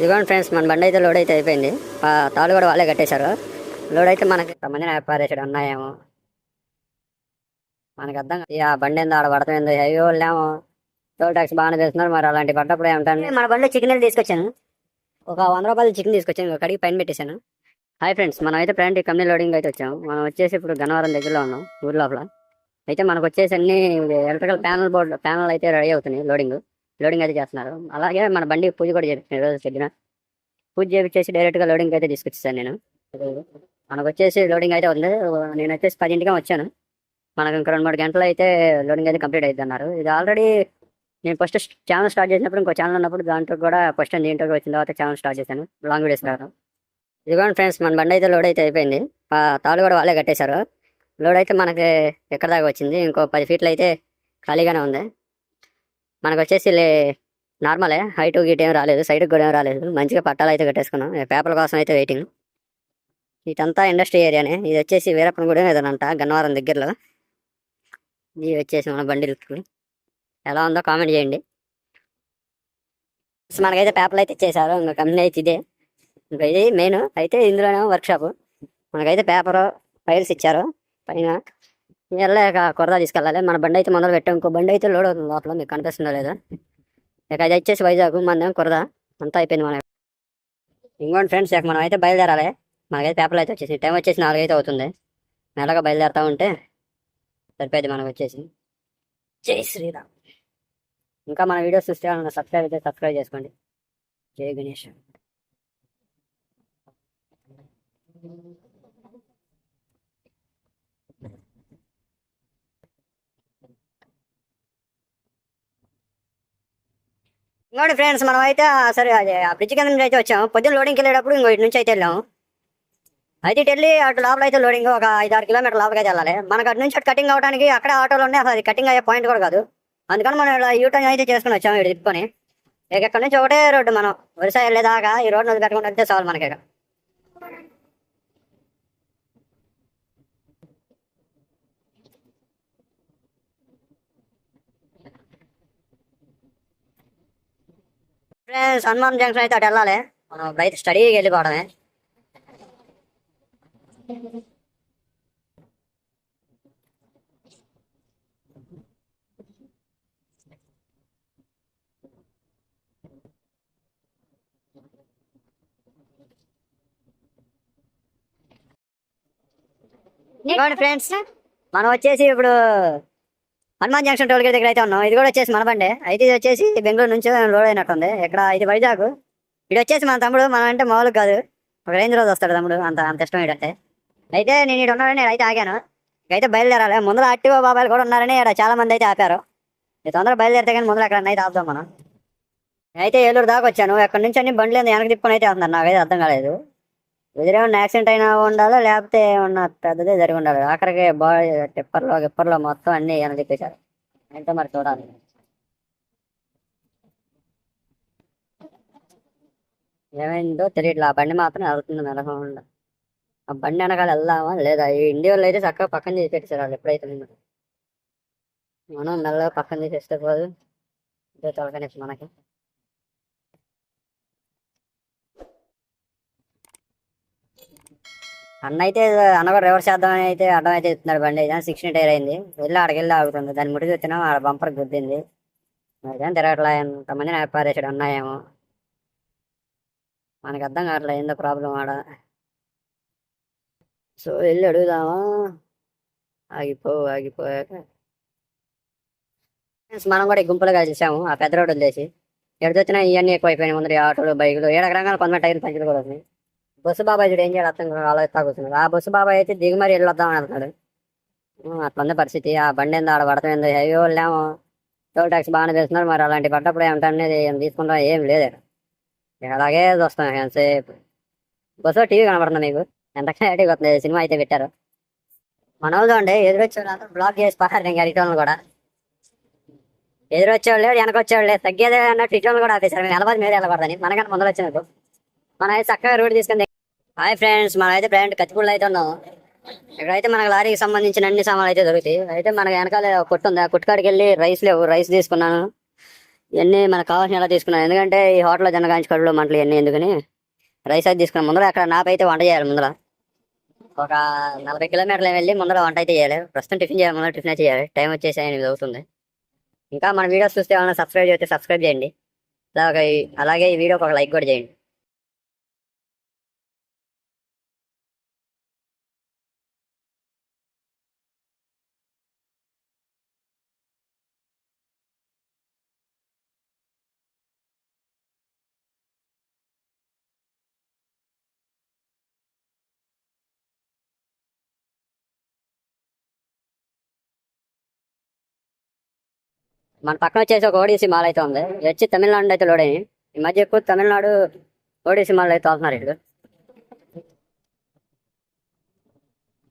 ఇదిగోండి ఫ్రెండ్స్ మన బండి అయితే లోడ్ అయితే అయిపోయింది. తాళ్ళు కూడా వాళ్ళే కట్టేశారు. లోడ్ అయితే మనకి మంది పారేసాడు అన్నాయేమో. మనకి అర్థం. ఇక ఆ బండి ఏందో ఆడ పడుతుంది హైవే వాళ్ళేమో టోల్ ట్యాక్స్ బాగానే చేస్తున్నారు మరి అలాంటి పడ్డప్పుడు ఏమంటాను మన బండిలో చికెన్ తీసుకొచ్చాను. ఒక వంద రూపాయలు చికెన్ తీసుకొచ్చాను. కడిగి పైన పెట్టేశాను. హాయ్ ఫ్రెండ్స్ మనం అయితే ఫ్రెండ్ కంపెనీ లోడింగ్ అయితే వచ్చాము. మనం వచ్చేసి ఇప్పుడు గన్నవరం దగ్గరలో ఉన్నాం ఊరి లోపల అయితే మనకు వచ్చేసి అన్ని ఎలక్ట్రికల్ ప్యానల్ బోర్డు ప్యానల్ అయితే రెడీ అవుతున్నాయి లోడింగ్. లోడింగ్ అయితే చేస్తున్నారు. అలాగే మన బండి పూజ కూడా చేస్తున్నాయి రోజు పొద్దున. పూజ చేపించేసి డైరెక్ట్గా లోడింగ్ అయితే తీసుకొచ్చేసాను నేను. మనకు వచ్చేసి లోడింగ్ అయితే ఉంది. నేను వచ్చేసి పదింటిగా వచ్చాను. మనకు ఇంకా రెండు మూడు గంటలు అయితే లోడింగ్ అయితే కంప్లీట్ అవుతుంది అన్నారు ఇది ఆల్రెడీ నేను ఫస్ట్ ఛానల్ స్టార్ట్ చేసినప్పుడు ఇంకో ఛానల్ ఉన్నప్పుడు దాంట్లో కూడా ఫస్ట్ దీంట్లో వచ్చిన తర్వాత ఛానల్ స్టార్ట్ చేశాను. లాంగ్ వీడియోస్ రావడం. ఇదిగోండి ఫ్రెండ్స్ మన బండి అయితే లోడ్ అయితే అయిపోయింది. తాళ్ళు కూడా వాళ్ళే కట్టేశారు. లోడ్ అయితే మనకి ఎక్కడ దాకా వచ్చింది? ఇంకో పది ఫీట్లు అయితే ఖాళీగానే ఉంది. మనకు వచ్చేసి లే- నార్మలే హైట్ గీట్ ఏం రాలేదు సైడ్కి కూడా ఏం రాలేదు. మంచిగా పట్టాలు అయితే కట్టేసుకున్నాం. పేపర్ కోసం అయితే వెయిటింగ్ ఇదంతా ఇండస్ట్రీ ఏరియానే ఇది వచ్చేసి వీరప్పని కూడా ఏదనంట గన్నవరం దగ్గరలో. ఇది వచ్చేసి మన బండి ఎలా ఉందో కామెంట్ చేయండి. మనకైతే పేపర్లు అయితే ఇచ్చేసారు ఇంకా కంపెనీ అయితే ఇదే. ఇంకా ఇది మెయిన్ అయితే ఇందులోనే వర్క్షాప్ మనకైతే పేపర్ ఫైల్స్ ఇచ్చారు. పైన వెళ్ళాక కొరదా తీసుకెళ్ళాలి. మన బండి అయితే మొదలు పెట్టాం. ఇంకో బండి అయితే లోడ్ అవుతుంది లోపల. మీకు కనిపిస్తుందో లేదా. ఇక అది వచ్చేసి వైజాగ్ మనదేమో కొరదా అంతా అయిపోయింది మన ఇంకోటి ఫ్రెండ్స్ ఇక మనం అయితే బయలుదేరాలి. మనకైతే పేపర్లు అయితే వచ్చేసి టైం వచ్చేసి నాలుగైతే అవుతుంది. మెల్లగా బయలుదేరుతూ ఉంటే సరిపోయింది మనకు వచ్చేసి. జై శ్రీరామ్. ఇంకా మన వీడియోస్ చూస్తే సబ్స్క్రైబ్ అయితే సబ్స్క్రైబ్ చేసుకోండి. జై గణేష్. ఇంకోటి ఫ్రెండ్స్ మనం అయితే సరే అదే ఆ బ్రిడ్జ్ కింద నుంచి అయితే వచ్చాము. పొద్దున్న లోడింగ్కి వెళ్ళేటప్పుడు ఇంకో ఇటు నుంచి అయితే వెళ్ళాము. అయితే ఇటు వెళ్ళి అటు లోపల అయితే లోడింగ్ ఒక ఐదు ఆరు కిలోమీటర్ లోపలికి అయితే వెళ్ళాలి. మనకు అటు నుంచి అటు కటింగ్ అవడానికి అక్కడ ఆటోలు ఉన్నాయి. అసలు అది కటింగ్ అయ్యే పాయింట్ కూడా కాదు. అందుకని మనం ఇలా యూటర్న్ అయితే చేసుకుని వచ్చాము ఇటు తిప్పుకొని. ఇక ఇక్కడ నుంచి ఒకటే రోడ్డు మనం. వరుస వెళ్ళేదాకా ఈ రోడ్డు వదిలిపెట్టకుండా వెళ్తే చాలు మనకి ఫ్రెండ్స్ హనుమాన్ జంక్షన్ అయితే అటు వెళ్ళాలి. మనం బయట స్టడీకి వెళ్ళిపోవడమే. ఫ్రెండ్స్ మనం వచ్చేసి ఇప్పుడు హనుమాన్ జంక్షన్ టోల్ గేట్ దగ్గర అయితే ఉన్నాం. ఇది కూడా వచ్చేసి మన బండే. అయితే ఇది వచ్చేసి బెంగళూరు నుంచి లోడ్ అయినట్టుంది. ఇక్కడ ఇది వైజాగ్. ఇది వచ్చేసి మన తమ్ముడు. మనం అంటే మామూలు కాదు. ఒక రేంజ్ రోజు వస్తాడు తమ్ముడు. అంత అంత ఇష్టం ఏంటంటే. అయితే నేను ఇక్కడ ఉన్నాడని నేను అయితే ఆగాను. అయితే బయలుదేరాలి. ముందర అట్టివో బాబాయిలు కూడా ఉన్నారని ఇక్కడ చాలా మంది అయితే ఆపారు. ఇది తొందరగా బయలుదేరితే కానీ ముందర అక్కడ అయితే ఆపుదాం మనం. అయితే ఏలూరు దాకా వచ్చాను. ఎక్కడి నుంచి అన్ని బండ్లు ఏంది వెనక్కి తిప్పుకొని అయితే వస్తున్నారు నాకైతే అర్థం కాలేదు. ఎదురేమన్నా యాక్సిడెంట్ అయినా ఉండాలా? లేకపోతే ఏమన్నా పెద్దదే జరిగి ఉండాలి? ఆఖరికి బాడీ టిప్పర్లో గిప్పర్లో మొత్తం అన్ని వెనక చెప్పేశారు ఏంటో మరి చూడాలి. ఏమైందో తెలియట్లా. ఆ బండి మాత్రం వెళ్తుంది మెలకుండా ఆ బండి వెనకాల వెళ్దామా? లేదా ఈ ఇండియా వాళ్ళు అయితే చక్కగా పక్కన తీసి పెట్టేశారు వాళ్ళు ఎప్పుడైతే నిన్న. మనం మెల్లగా పక్కన చేసేస్తే పోదు. ఇదే తొలగనే మనకి. అన్న అయితే అన్న కూడా రివర్స్ చేద్దామని అయితే అడ్డం అయితే ఇస్తున్నాడు బండి ఇదే సిక్స్టీన్ టైర్ అయింది. వెళ్ళి ఆడికి వెళ్ళి ఆగుతుంది. దాన్ని ముడికి చూస్తున్నాం ఆ బంపర్ గుద్దింది. అదేం తిరగట్లా. ఎంతమంది పారేసాడు అన్నాయేమో మనకి అర్థం కావట్లేదు ఏందో ప్రాబ్లం ఆడ. సో వెళ్ళి అడుగుదామా? ఆగిపో ఆగిపోయాక మనం కూడా గుంపులుగా చేసాము ఆ పెద్ద రోడ్డు వదిలేసి. ఎడుతూ ఇవన్నీ ఎక్కువ ముందు ఆటోలు బైకులు. ఏడు రకాల కొంతమంది టైర్లు పంచులు కూడా బస్సు బాబాయ్ చూడు ఏం చేయాలి? అర్థం కాదు, ఆలోచిస్తా కూర్చున్నాడు ఆ బస్సు బాబాయ్ అయితే దిగుమరి వెళ్ళొద్దాం అంటున్నాడు. ఉం, అట్లా పరిస్థితి. ఆ బండి ఏందో ఆడ పడుతుంది హైవే వాళ్ళేమో టోల్ ట్యాక్స్ బాగానే చేస్తున్నారు మరి అలాంటి పడ్డప్పుడు ఏమిటనేది ఏం తీసుకుంటాం ఏం లేదు అలాగే చూస్తాం ఎంతసేపు. బస్సు టీవీ కనబడుతుంది మీకు ఎంత క్లారిటీగా వస్తుంది? సినిమా అయితే పెట్టారు. మన వాళ్ళు ఎదురొచ్చేవాళ్ళు అంతా బ్లాక్ చేసి పహారు ఇంకా రిటర్న్ కూడా. ఎదురొచ్చేవాళ్ళు లేడు వెనక లేదు తగ్గేదే అన్నట్టు రిటర్న్ కూడా ఆపేశారు. మేము ఎలా మీద వెళ్ళకూడదని. మనకంటే ముందర వచ్చినట్టు మనం అయితే చక్కగా రోడ్డు తీసుకుని హాయ్ ఫ్రెండ్స్ మనం అయితే ప్రయాణం కత్తిపూళ్ళు అయితే ఉన్నాం. ఇక్కడైతే మనకు లారీకి సంబంధించిన అన్ని సామాన్లు అయితే దొరుకుతాయి. అయితే మనకి వెనకాల కొట్టు ఉంది. ఆ కొట్టుకాడికి వెళ్ళి రైస్ లేవు రైస్ తీసుకున్నాను. ఇవన్నీ మనకు కావాల్సిన ఎలా తీసుకున్నాను? ఎందుకంటే ఈ హోటల్లో జనగాంచి కడుపులో మంటలు ఇవన్నీ ఎందుకని రైస్ అయితే తీసుకున్నాను. ముందర అక్కడ నాపైతే వంట చేయాలి ముందర. ఒక నలభై కిలోమీటర్లు వెళ్ళి ముందర వంట అయితే చేయాలి. ప్రస్తుతం టిఫిన్ చేయాలి ముందర టిఫిన్ చేయాలి. టైం వచ్చేసి ఎనిమిది అవుతుంది. ఇంకా మన వీడియోస్ చూస్తే ఏమైనా సబ్స్క్రైబ్ చేస్తే సబ్స్క్రైబ్ చేయండి. అలాగే అలాగే ఈ వీడియోకి ఒక లైక్ కూడా చేయండి. మన పక్కన వచ్చేసి ఒక ఓడిసి మాల్ అయితే ఉంది. వచ్చి తమిళనాడు అయితే లోడ్ అయ్యి ఈ మధ్య ఎక్కువ తమిళనాడు ఓడిసి మాల్ అయితే వెళ్తున్నారు ఇల్లు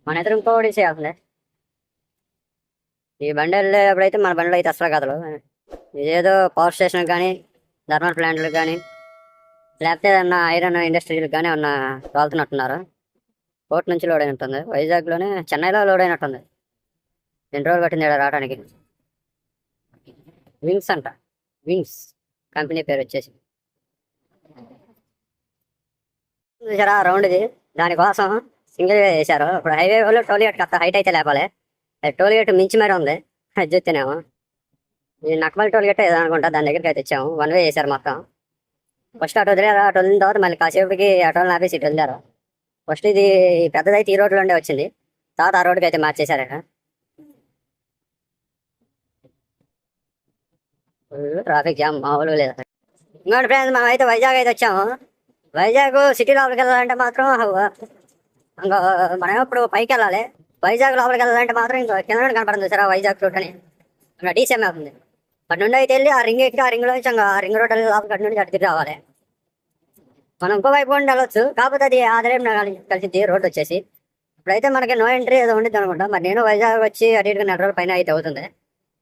మన ఇద్దరు ఇంకో ఓడిసి వెళ్తుంది ఈ బండి వెళ్ళేప్పుడైతే మన బండిలో అయితే అసలు కదలు. ఇదేదో పవర్ స్టేషన్ కానీ థర్మల్ ప్లాంట్లకు కానీ లేకపోతే ఏదన్నా ఐరన్ ఇండస్ట్రీలకు కానీ ఏమన్నా తోలుతున్నట్టున్నారు. కోర్టు నుంచి లోడ్ అయినట్టుంది. వైజాగ్లోనే చెన్నైలో లోడ్ అయినట్టుంది. ఎన్ని రోజులు పట్టింది ఇక్కడ రావడానికి వింగ్స్ అంట. వింగ్స్ కంపెనీ పేరు వచ్చేసి చూసారా రౌండ్ ఇది. దానికోసం సింగిల్ వేసారు ఇప్పుడు హైవే వాళ్ళు టోల్ గేట్ కాస్త హైట్ అయితే లేపాలి. టోల్ గేట్ మించి మరీ ఉంది. అది చూస్తేనేమో. ఈ నక్మల్ టోల్ గేట్ ఏదో అనుకుంటా దాని దగ్గరికి అయితే వచ్చాము. వన్ వే చేశారు మొత్తం. ఫస్ట్ అటు వదిలేరు అటు వదిలిన తర్వాత మళ్ళీ కాసేపుకి అటోలు ఆపేసి ఇటు వదిలేరు. ఫస్ట్ ఇది పెద్దదైతే ఈ రోడ్లో వచ్చింది. తర్వాత ఆ రోడ్డుకి అయితే మార్చేశారు ట్రాఫిక్ జామ్ మామూలు లేదు. ఇంకోటి ఫ్రెండ్స్ మేమైతే అయితే వైజాగ్ అయితే వచ్చాము. వైజాగ్ సిటీ లోపలికి వెళ్ళాలంటే మాత్రం ఇంకా మనం ఇప్పుడు పైకి వెళ్ళాలి. వైజాగ్ లోపలికి వెళ్ళాలంటే మాత్రం ఇంకా కింద నుండి కనపడుతుంది చూసారా వైజాగ్ రూట్ అని. ఇంకా డీసీఎం ఉంది. అటు నుండి అయితే వెళ్ళి ఆ రింగ్ ఎక్కి ఆ రింగ్లో నుంచి ఇంకా ఆ రింగ్ రోడ్ లోపలికి అటు నుండి అటు తిరిగి రావాలి. మనం ఇంకో వైపు నుండి వెళ్ళొచ్చు. కాకపోతే అది ఆదరేం కలిసింది రోడ్ వచ్చేసి. ఇప్పుడైతే మనకి నో ఎంట్రీ ఏదో ఉండేది అనుకుంటా మరి నేను వైజాగ్ వచ్చి అటు ఇటుగా నెల రోజుల పైన అయితే అవుతుంది.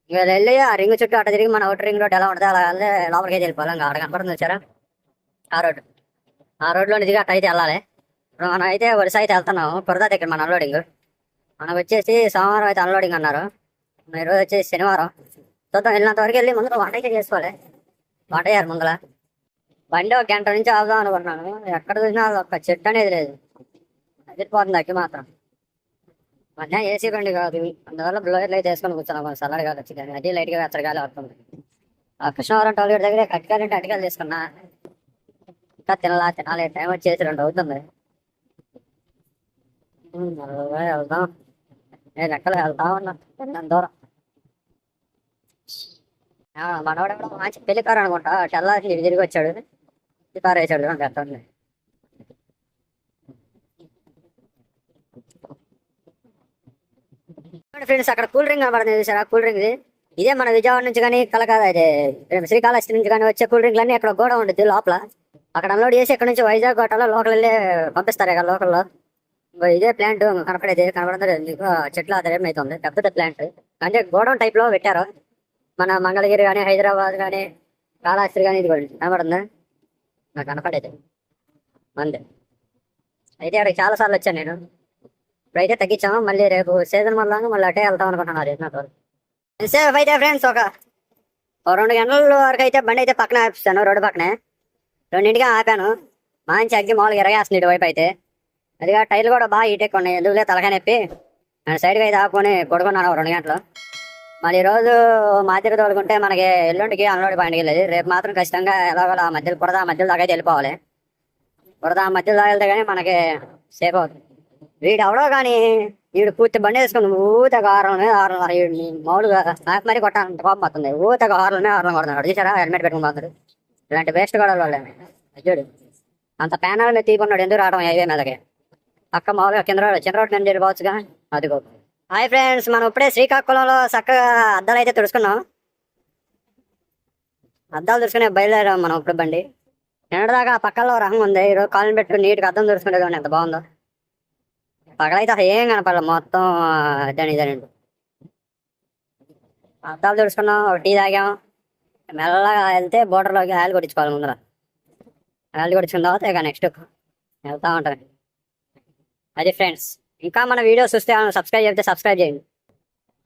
వెళ్ళి ఆ రింగ్ చుట్టూ అటు తిరిగి మన అవుట్ రింగ్ రోడ్ ఎలా ఉంటుంది అలా వెళ్ళి లోపలికి అయితే వెళ్ళిపోవాలి. ఇంకా అక్కడ కనపడుతుంది వచ్చారా ఆ రోడ్ ఆ రోడ్లో దిగి అటు అయితే వెళ్ళాలి. ఇప్పుడు మనం అయితే వరుస అయితే వెళ్తున్నాము. కురదా దగ్గర మన అన్లోడింగ్ మనకు వచ్చేసి సోమవారం అయితే అన్లోడింగ్ అన్నారు. ఈరోజు వచ్చేసి శనివారం. చూద్దాం వెళ్ళినంత వరకు వెళ్ళి ముందు వంట అయితే చేసుకోవాలి. వంట అయ్యారు ముందర బండి ఒక గంట నుంచి ఆగుదాం అనుకుంటున్నాను. ఎక్కడ చూసినా ఒక చెట్టు అనేది లేదు. అదిరిపోతుంది అక్కి మాత్రం. మధ్యాహ్నం ఏసీ బండి కాదు. అందువల్ల బ్లోయర్ లైట్ వేసుకొని కూర్చున్నాం. కొంచెం చల్లడి కాదు వచ్చి కానీ అది లైట్గా వెచ్చడి గాలి పడుతుంది ఆ కృష్ణవరం టోల్గేట్ దగ్గర కట్టికాలంటే అటికాలు తీసుకున్నా. ఇంకా తినలా తినాలి. టైం వచ్చేసి రెండు అవుతుంది. వెళ్తాం వెళ్దాం. నేను ఎక్కడ వెళ్తా ఉన్నా దూరం. మనవాడు మంచి పెళ్ళి కారు అనుకుంటా. తెల్లారి తిరిగి వచ్చాడు. ఈ కారు వేసాడు. చూడండి ఎట్లా ఫ్రెండ్స్ అక్కడ కూల్ డ్రింక్ కనబడుతుంది. చూసారా? కూల్ డ్రింక్ ఇదే. మన విజయవాడ నుంచి కానీ కలకాద ఇదే శ్రీకాళహస్తి నుంచి కానీ వచ్చే కూల్ డ్రింక్లన్నీ అక్కడ గోడ ఉంటుంది లోపల. అక్కడ అన్లోడ్ చేసి ఇక్కడ నుంచి వైజాగ్ గోటలో లోకల్ వెళ్ళి పంపిస్తారు ఇక్కడ లోకల్లో. ఇదే ప్లాంట్ కనపడేది కనపడుతుంది మీకు చెట్లు ఆధారం అవుతుంది పెద్ద పెద్ద ప్లాంట్. అంటే గోడౌన్ టైప్లో పెట్టారు. మన మంగళగిరి కానీ హైదరాబాద్ కానీ కాళహస్తి కానీ ఇది కూడా నాకు కనపడేది. అంతే అయితే అక్కడికి చాలా సార్లు వచ్చాను నేను. అయితే తగ్గించాము? మళ్ళీ రేపు సీజన్ మళ్ళా మళ్ళీ అటే వెళ్తాం అనుకుంటున్నారు నాకు సేఫ్ అయితే ఫ్రెండ్స్ ఒక రెండు గంటల వరకు అయితే బండి అయితే పక్కన ఆపిస్తాను రోడ్డు పక్కనే. రెండింటికి ఆపాను. మంచి అగ్గి మామూలుగా ఎరగేస్తుంది ఇటువైపు అయితే. అదిగా టైర్లు కూడా బాగా హీట్ ఎక్కువ ఉన్నాయి. ఎందుకులే తలగా నొప్పి. నేను సైడ్గా అయితే ఆపుకొని కొడుకున్నాను రెండు గంటలు. మళ్ళీ ఈరోజు మాదిరి తోలుకుంటే మనకి ఎల్లుండికి అన్లోడ్ పాయింట్కి వెళ్ళేది. రేపు మాత్రం ఖచ్చితంగా ఎలాగోలా ఆ మధ్యలో బురద మధ్యలో దాకా వెళ్ళిపోవాలి. బురద మధ్యలో దాకా వెళ్తే కానీ మనకి సేఫ్ అవుతుంది. వీడు కానీ వీడు పూర్తి బండి వేసుకుని ఊతగా ఆరులోనే ఆరు మామూలుగా నాకు మరి కొట్టాలంటే కోపం వస్తుంది. ఊతగా ఆరులనే ఆరులో కొడుతున్నాడు చూసారా? హెల్మెట్ పెట్టుకుని ఇలాంటి వేస్ట్ కూడా వాళ్ళే అజ్జుడు అంత ప్యానల్ తీకున్నాడు ఎందుకు రావడం హైవే మీదకి? పక్క మామూలుగా కింద రోడ్ చిన్న రోడ్ నేను వెళ్ళిపోవచ్చుగా? అదిగో. హాయ్ ఫ్రెండ్స్ మనం ఇప్పుడే శ్రీకాకుళంలో చక్కగా అద్దాలు అయితే తుడుచుకున్నాం. అద్దాలు తుడుచుకునే బయలుదేరాం మనం ఇప్పుడు బండి. నిన్నటిదాకా పక్కల్లో పక్కలో ఉంది. ఈరోజు కాలం పెట్టుకుని నీట్గా అద్దం తుడుచుకుంటే ఎంత బాగుందో. పగలైతే అసలు ఏం కనపడలేదు మొత్తం దాని ఇదనండి అద్దాలు తుడుచుకున్నాం ఒక టీ తాగాం. మెల్లగా వెళ్తే బోర్డర్లోకి ఆయిల్ కొట్టించుకోవాలి ముందర. ఆయిల్ కొట్టించుకున్న తర్వాత ఇక నెక్స్ట్ వెళ్తా ఉంటాను అది ఫ్రెండ్స్ ఇంకా మన వీడియోస్ చూస్తే సబ్స్క్రైబ్ చేస్తే సబ్స్క్రైబ్ చేయండి.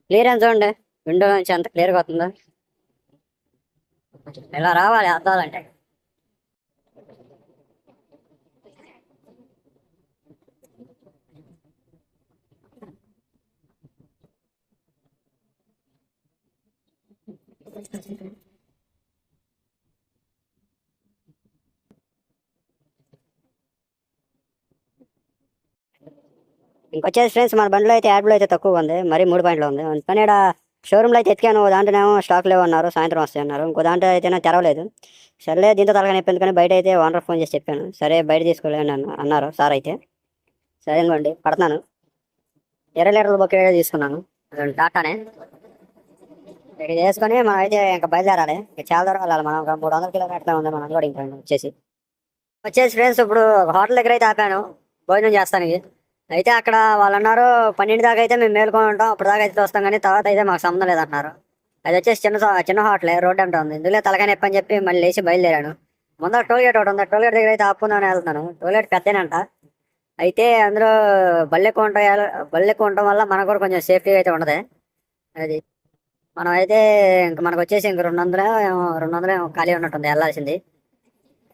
క్లియర్ ఎంత చూడండి? విండో నుంచి ఎంత క్లియర్గా అవుతుందో ఇలా రావాలి అద్దాలంటే. ఇంకొచ్చేసి ఫ్రెండ్స్ మన బండిలో అయితే యాడ్లో అయితే తక్కువ ఉంది. మరి మూడు పాయింట్లు ఉంది. కానీ ఇక్కడ షోరూమ్లో అయితే ఎత్తికాను ఓ దాంట్లోనేమో స్టాక్ లేవు అన్నారు. సాయంత్రం వస్తాయి అన్నారు. ఇంకో దాంట్లో అయితే తెరవలేదు. సర్లే దీంతో తలగా చెప్పింది కానీ బయట అయితే ఓనర్ ఫోన్ చేసి చెప్పాను. సరే బయట తీసుకోలేండి అన్నారు సార్ అయితే. సరే అనుకోండి పడతాను ఇరవై లీటర్ల బొక్క తీసుకున్నాను. టాటానే. ఇక్కడ చేసుకొని మనం అయితే ఇంకా బయలుదేరాలి. ఇంకా చాలా దూరం వెళ్ళాలి మనం. ఒక మూడు వందల కిలోమీటర్లు ఉంది మనం కూడా ఇంకా వచ్చేసి. వచ్చేసి ఫ్రెండ్స్ ఇప్పుడు హోటల్ దగ్గర అయితే ఆపాను. భోజనం చేస్తానికి. అయితే అక్కడ వాళ్ళు అన్నారు పన్నెండు దాకా అయితే మేము మేలుకొని ఉంటాం. అప్పుడు దాకా అయితే వస్తాం కానీ తర్వాత అయితే మాకు సంబంధం లేదన్నారు అది వచ్చేసి చిన్న చిన్న హోటలే రోడ్ అంటే ఉంది. ఇందులో తలకాయ నొప్పి అని చెప్పి మళ్ళీ లేచి బయలుదేరాను. ముందర టోల్ గేట్ ఒకటి ఉంది. టోల్ గేట్ దగ్గర అయితే ఆపుకుందామని వెళ్తున్నాను. టోల్ గేట్ పెద్దనంట అయితే అందులో బళ్ళు ఉంటాయి? బళ్ళు ఉండటం వల్ల మనకు కూడా కొంచెం సేఫ్టీ అయితే ఉండదు. అది మనం అయితే ఇంక మనకు వచ్చేసి ఇంక రెండు వందలు రెండు వందలు ఖాళీ ఉన్నట్టుంది వెళ్ళాల్సింది.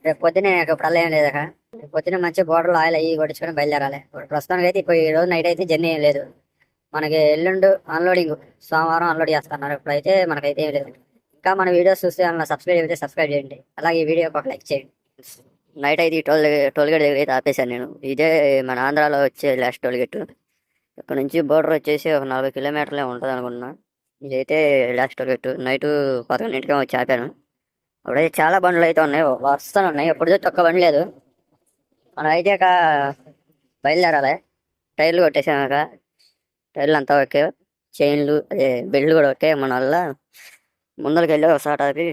రేపు పొద్దునే ఇప్పుడు ఏం లేదు అక్కడ రేపు పొద్దున మంచి బోర్డర్ ఆయిల్ అయ్యి కొట్టించుకొని బయలుదేరాలి. ఇప్పుడు ప్రస్తుతానికి అయితే ఇప్పుడు ఈ రోజు నైట్ అయితే జర్నీ ఏం లేదు. మనకి ఎల్లుండు అన్లోడింగ్ సోమవారం అన్లోడ్ చేస్తున్నారు. ఇప్పుడైతే మనకైతే ఏం లేదు. ఇంకా మన వీడియోస్ చూస్తే అలా సబ్స్క్రైబ్ అయితే సబ్స్క్రైబ్ చేయండి. అలాగే ఈ వీడియో ఒక లైక్ చేయండి. నైట్ అయితే ఈ టోల్ టోల్గేట్ దగ్గర అయితే ఆపేశాను నేను. ఇదే మన ఆంధ్రాలో వచ్చే లాస్ట్ టోల్గేట్ ఇక్కడ నుంచి బోర్డర్ వచ్చేసి ఒక నలభై కిలోమీటర్లే ఉంటుంది అనుకున్నా ఇదైతే లాస్ట్ టార్గెట్ గేట్ నైట్ పదకొండింటికి వచ్చి ఆపాను అప్పుడైతే చాలా బండ్లు అయితే ఉన్నాయి. వస్తాను ఉన్నాయి. ఎప్పుడు చూస్తే ఒక్క బండి లేదు. మనం అయితే ఇక బయలుదేరాలి. టైర్లు కొట్టేసాక టైర్లు అంతా ఓకే. చైన్లు అదే బెల్ట్ కూడా ఓకే. మన వల్ల ముందరికి వెళ్ళి ఒకసారి ఆపి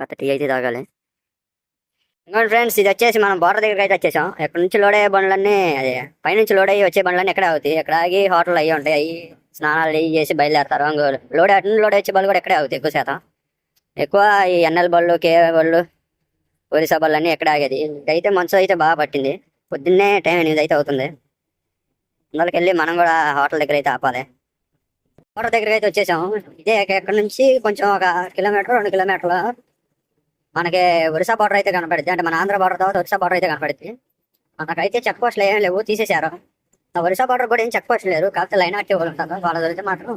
కథ టీ అయితే తాగాలి. ఇంకోటి ఫ్రెండ్స్ ఇది వచ్చేసి మనం బోర్డర్ దగ్గరికి అయితే వచ్చేసాం. ఎక్కడి నుంచి లోడ్ అయ్యే బండ్లన్నీ అదే పైనుంచి లోడ్ అయ్యి వచ్చే బండ్లన్నీ ఎక్కడ అవుతాయి ఎక్కడ ఆగి హోటల్ అయ్యి ఉంటాయి. అవి స్నానాలు చేసి బయలుదేరతారు. ఇంకో లోడ్ అటు లోడ్ వచ్చే బళ్ళు కూడా ఎక్కడే అవుతాయి ఎక్కువ శాతం. ఎక్కువ ఈ ఎన్ఎల్ బళ్ళు కేఏ బళ్ళు ఒరిసా బళ్ళు అన్నీ ఎక్కడ ఆగేది. అయితే మంచు అయితే బాగా పట్టింది. పొద్దున్నే టైం ఎనిమిది అయితే అవుతుంది. అందులోకి వెళ్ళి మనం కూడా హోటల్ దగ్గర అయితే ఆపాలి. హోటల్ దగ్గరికి అయితే వచ్చేసాము. ఇదే ఎక్కడి నుంచి కొంచెం ఒక కిలోమీటర్ రెండు కిలోమీటర్లు మనకి ఒరిసా బార్డర్ అయితే కనపడుద్ది. అంటే మన ఆంధ్ర బార్డర్ తర్వాత ఒరిసా బార్డర్ అయితే కనపడుద్ది. మనకైతే చెక్ పోస్టులు ఏం లేవు. తీసేశారు. ఒరిసా బార్డర్ కూడా ఏం చెక్ పోస్ట్ లేరు కాకపోతే లైన్ ఆర్టీ వాళ్ళు ఉంటారు. వాళ్ళ దొరికితే మాత్రం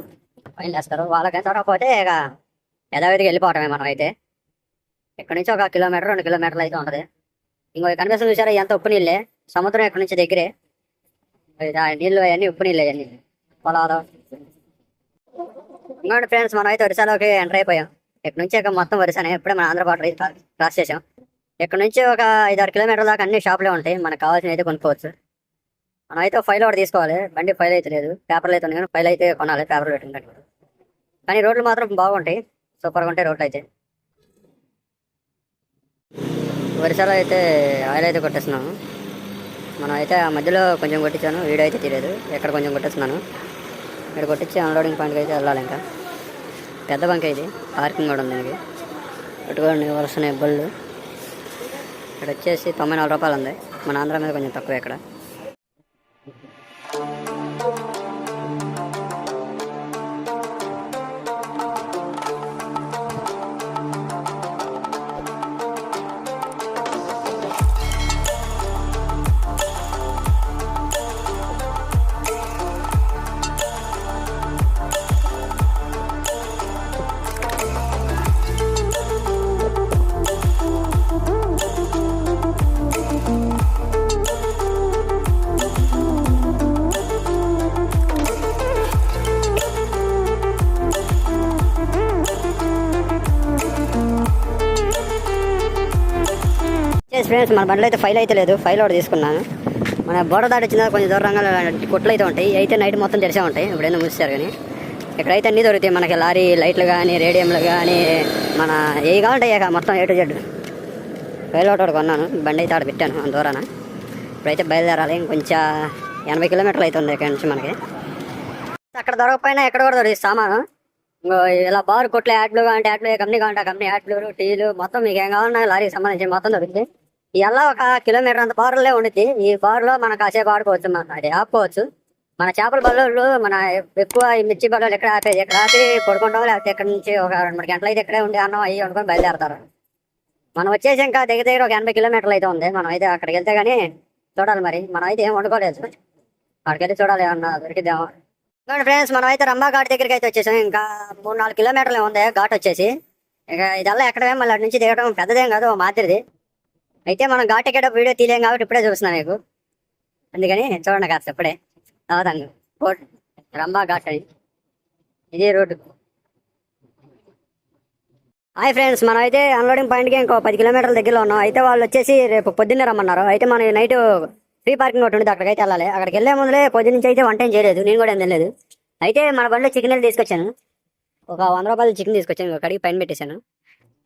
ఫైన్ చేస్తారు. వాళ్ళకి దొరకకపోతే ఇక యథావిధికి వెళ్ళిపోవటమే మనం అయితే. ఇక్కడ నుంచి ఒక కిలోమీటర్ రెండు కిలోమీటర్లు అయితే ఉంటుంది. ఇంకో కనిపిస్తుంది చూసారా? ఎంత ఉప్పు నీళ్ళే. సముద్రం ఇక్కడ నుంచి దగ్గరే. నీళ్ళు అవన్నీ ఉప్పు నీళ్ళు అవన్నీ పొలాలు. ఇంకోటి ఫ్రెండ్స్ మనం అయితే ఒరిసాలోకి ఎంటర్ అయిపోయాం. ఇక్కడ నుంచి ఇక మొత్తం వరుసనే ఇప్పుడే మన ఆంధ్ర బార్డర్ క్రాస్ చేసాం. ఇక్కడ నుంచి ఒక ఐదారు కిలోమీటర్ల దాకా అన్ని షాపులే ఉంటాయి. మనకు కావాల్సినవి అయితే కొనుక్కోవచ్చు. మనం అయితే ఫైల్ ఒకటి తీసుకోవాలి. బండి ఫైల్ అయితే లేదు. పేపర్లు అయితే ఉన్నాయి కానీ ఫైల్ అయితే కొనాలి. పేపర్ పెట్టుకుంటాను కానీ రోడ్లు మాత్రం బాగుంటాయి. సూపర్గా ఉంటాయి రోడ్లు అయితే. వరిసాలో అయితే ఆయిల్ అయితే కొట్టేస్తున్నాము మనం అయితే ఆ మధ్యలో కొంచెం కొట్టించాను. వీడియో అయితే తీయలేదు. ఎక్కడ కొంచెం కొట్టేస్తున్నాను. ఇక్కడ కొట్టించి అన్లోడింగ్ పాయింట్కి అయితే వెళ్ళాలి ఇంకా. పెద్ద బంక్ ఇది. పార్కింగ్ కూడా ఉంది దీనికి. పెట్టుకోండి వరుసనే బళ్ళు. ఇక్కడ వచ్చేసి తొంభై నాలుగు రూపాయలు ఉంది. మన ఆంధ్ర మీద కొంచెం తక్కువ ఇక్కడ. చేసి ఫ్రెండ్స్ మన బండ్లో అయితే ఫైల్ అయితే లేదు. ఫైల్ ఒకటి తీసుకున్నాను. మన బోర్డర్ దాటి వచ్చిన కొంచెం దూరంగా కొట్లు అయితే ఉంటాయి. అయితే నైట్ మొత్తం తెరిసే ఉంటాయి. ఇప్పుడైనా మూసారు కానీ. ఇక్కడైతే అన్నీ దొరుకుతాయి మనకి లారీ లైట్లు కానీ రేడియంలు కానీ మన ఏవి కావాలంటే ఇక మొత్తం ఏ టు జెడ్ ఫైల్ ఒకటి కొన్నాను. బండి అయితే ఆడ పెట్టాను అంత దూరాన. ఇప్పుడైతే బయలుదేరాలి. ఇంకొంచెం ఎనభై కిలోమీటర్లు అయితే ఉంది ఇక్కడ నుంచి మనకి. అక్కడ దొరకపోయినా ఎక్కడ కూడా దొరికి సామాను. ఇలా బార్ కొట్లే యాడ్లు కావాలంటే యాడ్లు ఏ కంపెనీ కావాలంటే ఆ కంపెనీ యాడ్లు టీలు మొత్తం మీకు ఏం కావాలన్నా లారీకి సంబంధించి మొత్తం దొరుకుతుంది ఎలా ఒక కిలోమీటర్ అంత బార్లే ఉండిద్ది. ఈ బార్లో మనం కాసేపు ఆడుకోవచ్చు మనం అది ఆపుకోవచ్చు. మన చేపల బల్లలు మన ఎక్కువ ఈ మిర్చి బల్లలు ఎక్కడ ఆపేది ఎక్కడ ఆపి పడుకుంటాం లేకపోతే ఇక్కడ నుంచి ఒక రెండు మూడు గంటలు అయితే ఇక్కడే ఉండి అన్నం అయ్యి వండుకొని బయలుదేరతారు. మనం వచ్చేసి ఇంకా దగ్గర దగ్గర ఒక ఎనభై కిలోమీటర్లు అయితే ఉంది. మనం అయితే అక్కడికి వెళ్తే కానీ చూడాలి మరి. మనం అయితే ఏం వండుకోలేదు. అక్కడికి వెళ్ళి చూడాలి ఏమన్నా దొరికిద్దామో. ఫ్రెండ్స్ మనం అయితే రంభా ఘాట్ దగ్గరికి అయితే వచ్చేసాం. ఇంకా మూడు నాలుగు కిలోమీటర్లు ఉంది ఘాట్ వచ్చేసి. ఇక ఇదల్లా ఎక్కడమే మళ్ళీ అటు నుంచి దిగడం పెద్దదేం కాదు మాదిరిది. అయితే మనం ఘాట్ ఎక్కేటప్పుడు వీడియో తీయలేం కాబట్టి ఇప్పుడే చూస్తున్నాను మీకు అందుకని చూడండి కాస్త ఇప్పుడే. అవుతాను కోట్ రంభా ఘాట్ అని ఇదే రోడ్డు. హాయ్ ఫ్రెండ్స్ మనం అయితే అన్లోడింగ్ పాయింట్కి ఇంకో పది కిలోమీటర్ల దగ్గరలో ఉన్నాం. అయితే వాళ్ళు వచ్చేసి రేపు పొద్దున్నే రమ్మన్నారు. అయితే మనం నైట్ ఫ్రీ పార్కింగ్ ఒకటి ఉంటుంది అక్కడికైతే వెళ్ళాలి. అక్కడికి వెళ్ళే ముందులే పొద్దున్న నుంచి అయితే వంట ఏం చేయలేదు. నేను కూడా ఏం తినలేదు. అయితే మన బండిలో చికెన్ తీసుకొచ్చాను. ఒక వంద రూపాయలు చికెన్ తీసుకొచ్చాను. కడిగి పైన పెట్టేశాను.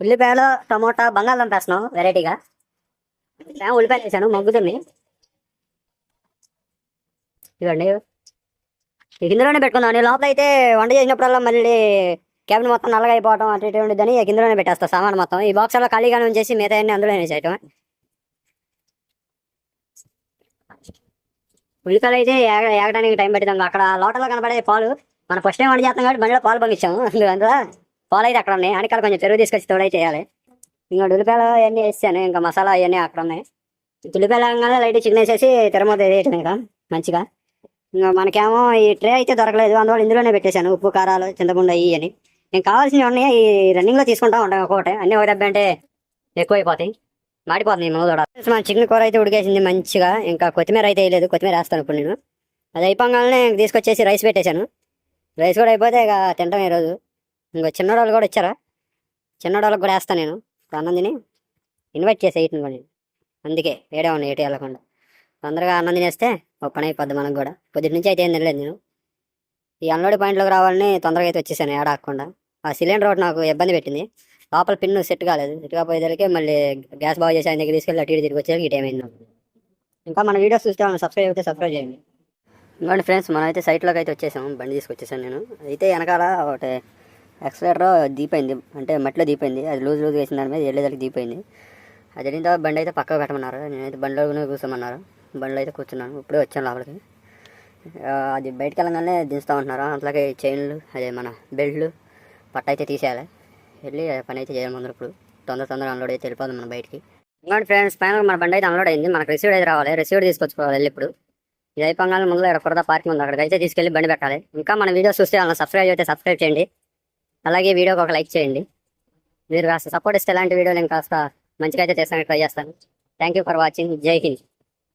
ఉల్లిపాయలు టమోటా బంగాళం వేస్తున్నాం వెరైటీగా ఉల్లిపాయలు వేసాను మగ్గుతుంది. ఇవ్వండి కిందలోనే ఇందులోనే పెట్టుకుందాం. నేను లోపల అయితే వంట చేసినప్పుడల్లా మళ్ళీ క్యాబిన్ మొత్తం నల్లగా అయిపోవడం అటు ఇటు ఉండదని కిందలోనే ఇందులోనే పెట్టేస్తా సామాన్ మొత్తం. ఈ బాక్స్ అలా ఖాళీగానే ఉంచేసి మిగతా అన్ని అందులోనే వేసేయటం. ఉల్లిపాయలు అయితే ఏగ ఏగడానికి టైం పట్టింది అక్కడ లోటలో కనబడే పాలు. మన ఫస్ట్ టైం వంట చేస్తాం కాబట్టి బండిలో పాలు పంపించాము. అందులో పాలు అయితే అక్కడ ఉన్నాయి. అనికాల కొంచెం పెరుగు తీసుకొచ్చి తోడై చేయాలి. ఇంకా ఉల్లిపాయలు అవన్నీ వేసాను ఇంకా మసాలా అవన్నీ అక్కడ ఉన్నాయి. ఉల్లిపాయలు అనగానే లైట్ చికెన్ వేసేసి తిరమూత వేయటం ఇక మంచిగా. ఇంకా మనకేమో ఈ ట్రే అయితే దొరకలేదు. అందువల్ల ఇందులోనే పెట్టేశాను. ఉప్పు కారాలు చింతపండు అయ్యి అని నేను కావాల్సినవి ఉన్నాయి ఈ రన్నింగ్లో తీసుకుంటా ఉంటాను ఒక్కొక్కటి. అన్నీ ఒక దెబ్బ అంటే ఎక్కువ అయిపోతాయి మాడిపోతుంది మూదోడ మన చికెన్ కూర అయితే ఉడికేసింది మంచిగా. ఇంకా కొత్తిమీర అయితే వేయలేదు. కొత్తిమీర వేస్తాను ఇప్పుడు నేను. అది అయిపోగానే తీసుకొచ్చేసి రైస్ పెట్టేశాను. రైస్ కూడా అయిపోతే ఇక తింటాం ఈరోజు. ఇంకో చిన్నోడోళ్ళు కూడా ఇచ్చారా చిన్నోడోళ్ళకి కూడా వేస్తాను నేను. అన్నం తిని ఇన్వైట్ చేసే నేను. అందుకే ఏడే ఉన్నాయి ఎటు వెళ్ళకుండా. తొందరగా అన్నం తినేస్తే ఒక పని అయిపోద్ది మనకు కూడా. పొద్దుటి నుంచి అయితే ఏం తినలేదు నేను. ఈ అన్లోడ్ పాయింట్లోకి రావాలని తొందరగా అయితే వచ్చేసాను ఏడాకుండా ఆ సిలిండర్ ఒకటి నాకు ఇబ్బంది పెట్టింది. లోపల పిన్ సెట్ కాలేదు. సెట్ కాకపోయేసరికి మళ్ళీ గ్యాస్ బాగు చేసి ఆయన దగ్గర తీసుకెళ్ళి అటు ఇటు తిరిగి వచ్చేసరికి ఈ టైం అయింది ఇంకా మన వీడియోస్ చూస్తే మనం సబ్స్క్రైబ్ అయితే సబ్స్క్రైబ్ చేయండి. ఇంకోటి ఫ్రెండ్స్ మనం అయితే సైట్లోకి అయితే వచ్చేసాం బండి తీసుకొచ్చేసాను నేను. అయితే వెనకాల ఒకటి ఎక్సలేటర్ దీపైంది. అంటే మట్టిలో దీపైంది. అది లూజ్ లూజ్ వేసిన దాని మీద వెళ్ళేదానికి దీపైంది. అది వెళ్ళిన తర్వాత బండి అయితే పక్కకు పెట్టమన్నారు. నేనైతే బండిలోనే కూర్చోమన్నారు. బండిలో అయితే కూర్చున్నాను. ఇప్పుడే వచ్చాను లోపలికి. అది బయటకు వెళ్ళగానే దించుతా ఉంటున్నారు. అట్లాగే చైన్లు అదే మన బెల్ట్లు పట్ట అయితే తీసేయాలి. వెళ్ళి పని అయితే చేయాలి ముందు ఇప్పుడు. తొందర తొందర అన్లోడ్ అయితే వెళ్ళిపోదాం మన బయటికి. ఇంకోటి ఫ్రెండ్స్ ఫైనల్ మన బండి అయితే అన్లోడ్ అయింది. మనకు రిసీవ్ అయితే రావాలి. రిసీవ్ తీసుకొచ్చుకోవాలి వెళ్ళి ఇప్పుడు. ఇది అయిపోగానే ముందు ఇక్కడ కురదా పార్కింగ్ ఉంది. అక్కడికి అయితే తీసుకెళ్ళి బండి పెట్టాలి. ఇంకా మన వీడియోస్ చూస్తే వాళ్ళని సబ్స్క్రైబ్ అయితే సబ్స్క్రైబ్ చేయండి. అలాగే వీడియోకి ఒక లైక్ చేయండి. మీరు కాస్త సపోర్ట్ ఇస్తే ఇలాంటి వీడియోలు నేను కాస్త మంచిగా అయితే చేస్తానికి ట్రై చేస్తాను. థ్యాంక్ యూ ఫర్ వాచింగ్ జై హింద్.